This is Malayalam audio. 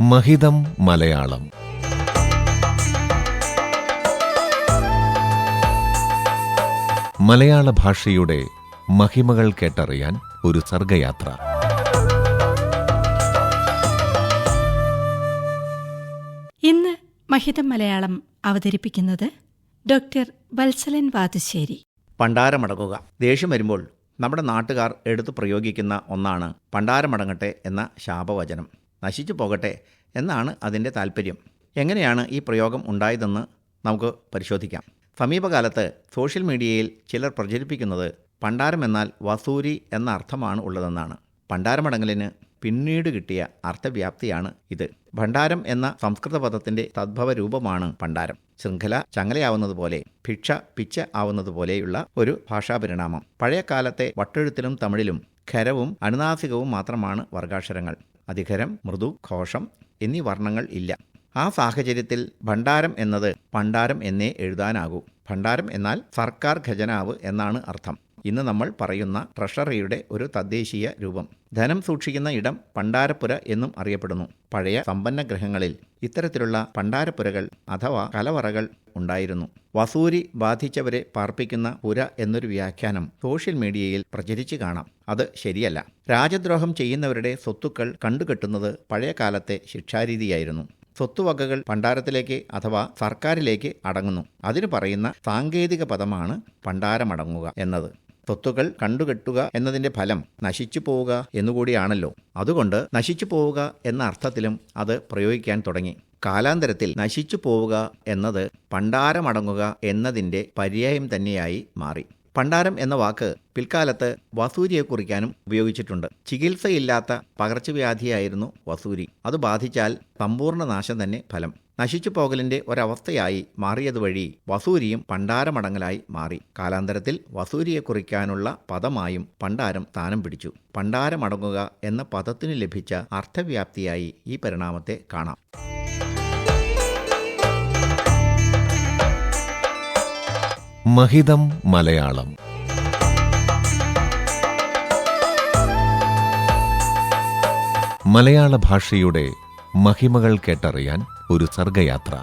മഹിതം മലയാളം. മലയാള ഭാഷയുടെ മഹിമകൾ കേട്ടറിയാൻ ഒരു സർഗയാത്ര. ഇന്ന് മഹിതം മലയാളം അവതരിപ്പിക്കുന്നത് ഡോക്ടർ വത്സലൻ വാതുശ്ശേരി. പണ്ടാരമടങ്ങുക. ദേഷ്യം വരുമ്പോൾ നമ്മുടെ നാട്ടുകാർ എടുത്തു പ്രയോഗിക്കുന്ന ഒന്നാണ് പണ്ടാരമടങ്ങട്ടെ എന്ന ശാപവചനം. നശിച്ചു പോകട്ടെ എന്നാണ് അതിന്റെ താല്പര്യം എങ്ങനെയാണ് ഈ പ്രയോഗം ഉണ്ടായതെന്ന് നമുക്ക് പരിശോധിക്കാം. സമീപകാലത്ത് സോഷ്യൽ മീഡിയയിൽ ചിലർ പ്രചരിപ്പിക്കുന്നത് പണ്ടാരം എന്നാൽ വസൂരി എന്ന അർത്ഥമാണ് ഉള്ളതെന്നാണ്. പണ്ടാരമടങ്ങലിന് പിന്നീട് കിട്ടിയ അർത്ഥവ്യാപ്തിയാണ് ഇത്. ഭണ്ഡാരം എന്ന സംസ്കൃത പദത്തിന്റെ തദ്ഭവ രൂപമാണ് പണ്ടാരം. ശൃംഖല ചങ്ങലയാവുന്നതുപോലെ ഭിക്ഷ പിച്ച ആവുന്നതുപോലെയുള്ള ഒരു ഭാഷാപരിണാമം. പഴയ കാലത്തെ വട്ടെഴുത്തിലും തമിഴിലും ഖരവും അനുനാസികവും മാത്രമാണ് വർഗാക്ഷരങ്ങൾ. അധികരം മൃദു ഘോഷം എന്നീ വർണങ്ങൾ ഇല്ല. ആ സാഹചര്യത്തിൽ ഭണ്ഡാരം എന്നത് പണ്ടാരം എന്നേ എഴുതാനാകൂ. ഭണ്ഡാരം എന്നാൽ സർക്കാർ ഖജനാവ് എന്നാണ് അർത്ഥം. ഇന്ന് നമ്മൾ പറയുന്ന ട്രഷറിയുടെ ഒരു തദ്ദേശീയ രൂപം. ധനം സൂക്ഷിക്കുന്ന ഇടം പണ്ടാരപ്പുര എന്നും അറിയപ്പെടുന്നു. പഴയ സമ്പന്ന ഗ്രഹങ്ങളിൽ ഇത്തരത്തിലുള്ള പണ്ടാരപ്പുരകൾ അഥവാ കലവറകൾ ഉണ്ടായിരുന്നു. വസൂരി ബാധിച്ചവരെ പാർപ്പിക്കുന്ന പുര എന്നൊരു വ്യാഖ്യാനം സോഷ്യൽ മീഡിയയിൽ പ്രചരിച്ചു കാണാം. അത് ശരിയല്ല. രാജദ്രോഹം ചെയ്യുന്നവരുടെ സ്വത്തുക്കൾ കണ്ടുകെട്ടുന്നത് പഴയ കാലത്തെ ശിക്ഷാരീതിയായിരുന്നു. സ്വത്തുവകകൾ പണ്ടാരത്തിലേക്ക് അഥവാ സർക്കാരിലേക്ക് അടങ്ങുന്നു. അതിന് പറയുന്ന സാങ്കേതിക പദമാണ് പണ്ടാരമടങ്ങുക എന്നത്. സ്വത്തുക്കൾ കണ്ടുകെട്ടുക എന്നതിന്റെ ഫലം നശിച്ചു പോവുക എന്നുകൂടിയാണല്ലോ. അതുകൊണ്ട് നശിച്ചു പോവുക എന്ന അർത്ഥത്തിലും അത് പ്രയോഗിക്കാൻ തുടങ്ങി. കാലാന്തരത്തിൽ നശിച്ചു പോവുക എന്നത് പണ്ടാരമടങ്ങുക എന്നതിന്റെ പര്യായം തന്നെയായി മാറി. പണ്ടാരം എന്ന വാക്ക് പിൽക്കാലത്ത് വസൂരിയെ കുറിക്കാനും ഉപയോഗിച്ചിട്ടുണ്ട്. ചികിത്സയില്ലാത്ത പകർച്ചവ്യാധിയായിരുന്നു വസൂരി. അത് ബാധിച്ചാൽ സമ്പൂർണ നാശം തന്നെ ഫലം. നശിച്ചു പോകലിന്റെ ഒരവസ്ഥയായി മാറിയത് വഴി വസൂരിയും പണ്ടാരമടങ്ങലായി മാറി. കാലാന്തരത്തിൽ വസൂരിയെ കുറിക്കാനുള്ള പദമായും പണ്ടാരം സ്ഥാനം പിടിച്ചു. പണ്ടാരമടങ്ങുക എന്ന പദത്തിന് ലഭിച്ച അർത്ഥവ്യാപ്തിയായി ഈ പരിണാമത്തെ കാണാം. മഹിതം മലയാളം. മലയാള ഭാഷയുടെ മഹിമകൾ കേട്ടറിയാൻ ഒരു സർഗയാത്ര.